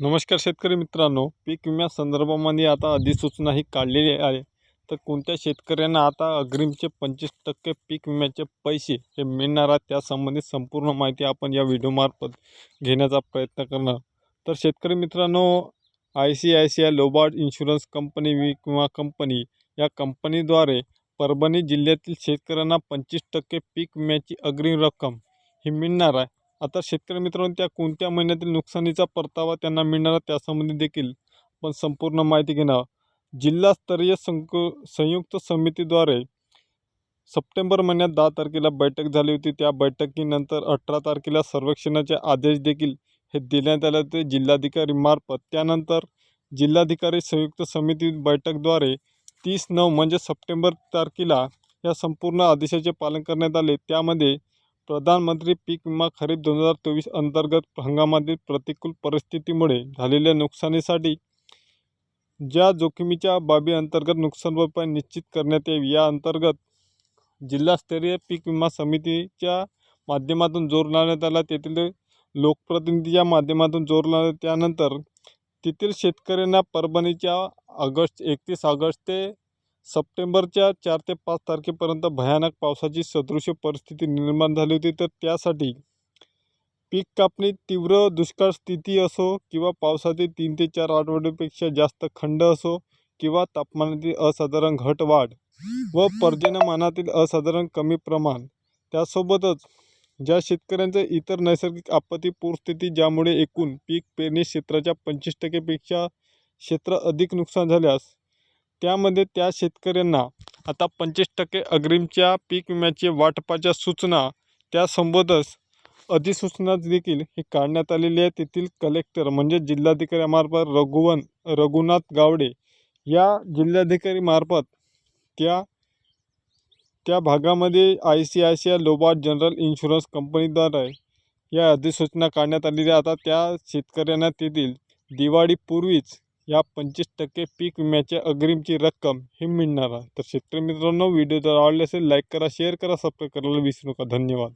नमस्कार शेतकरी मित्रांनो पीक विम्या संदर्भामध्ये आता अधिसूचना ही काढलेली आहे. तर कोणत्या शेतकऱ्यांना आता अग्रिमचे पंचवीस टक्के पीक विम्याचे पैसे हे मिळणार आहेत त्यासंबंधित संपूर्ण माहिती आपण या व्हिडिओमार्फत घेण्याचा प्रयत्न करणार. तर शेतकरी मित्रांनो I C I C I Lombard insurance company we किंवा कंपनी या कंपनीद्वारे परभणी जिल्ह्यातील शेतकऱ्यांना पंचवीस टक्के पीक विम्याची अग्रिम रक्कम ही मिळणार आहे. आता शेतकरी मित्रांनो त्या कोणत्या महिन्यातील नुकसानीचा परतावा त्यांना मिळणार त्यासंबंधी देखील आपण संपूर्ण माहिती घेणार जिल्हास्तरीय संक संयुक्त समितीद्वारे सप्टेंबर महिन्यात दहा तारखेला बैठक झाली होती. त्या बैठकीनंतर अठरा तारखेला सर्वेक्षणाचे आदेश देखील हे देण्यात आले होते. जिल्हाधिकारीमार्फत त्यानंतर जिल्हाधिकारी संयुक्त समिती बैठकद्वारे तीस नऊ म्हणजे सप्टेंबर तारखेला या संपूर्ण आदेशाचे पालन करण्यात आले. त्यामध्ये प्रधानमंत्री पीक विमा खरीप दोन हजार चोवीस अंतर्गत हंगामातील प्रतिकूल परिस्थितीमुळे झालेल्या नुकसानीसाठी ज्या जोखमीच्या बाबी अंतर्गत नुकसान भरपाई निश्चित करण्यात यावी या अंतर्गत जिल्हास्तरीय पीक विमा समितीच्या माध्यमातून जोर लावण्यात आला. तेथील लोकप्रतिनिधीच्या माध्यमातून जोर लावला. त्यानंतर तेथील शेतकऱ्यांना परभणीच्या ऑगस्ट एकतीस ऑगस्ट ते सप्टेंबरच्या चार ते पाच तारखेपर्यंत भयानक पावसाची सदृश्य परिस्थिती निर्माण झाली होती. तर त्यासाठी पीक कापणी तीव्र दुष्काळ स्थिती असो किंवा पावसाचे तीन ते चार आठवड्यापेक्षा जास्त खंड असो किंवा तापमानातील असाधारण घट वाढ व पर्जन्यमानातील असाधारण कमी प्रमाण त्यासोबतच ज्या शेतकऱ्यांचं इतर नैसर्गिक आपत्ती पूरस्थिती ज्यामुळे एकूण पीक पेरणी क्षेत्राच्या पंचवीस टक्केपेक्षा क्षेत्र अधिक नुकसान झाल्यास त्यामध्ये त्या शेतकऱ्यांना आता पंचवीस टक्के अग्रिमच्या पीक विम्याचे वाटपाच्या सूचना त्यासोबतच अधिसूचना देखील ही काढण्यात आलेली आहे. तेथील कलेक्टर म्हणजे जिल्हाधिकाऱ्यामार्फत रघुवन रघुनाथ गावडे या जिल्हाधिकारीमार्फत त्या त्या भागामध्ये I C I C I Lombard general insurance कंपनीद्वारे या अधिसूचना काढण्यात आलेली आहे. आता त्या शेतकऱ्यांना तेथील दिवाळीपूर्वीच या पंचवीस टक्के पीक विम्याच्या अग्रिमची रक्कम ही मिळणार आहे. तर शेतकरी मित्रांनो व्हिडिओ जर आवडले असेल लाईक करा शेअर करा सबस्क्राईब करायला विसरू नका. धन्यवाद.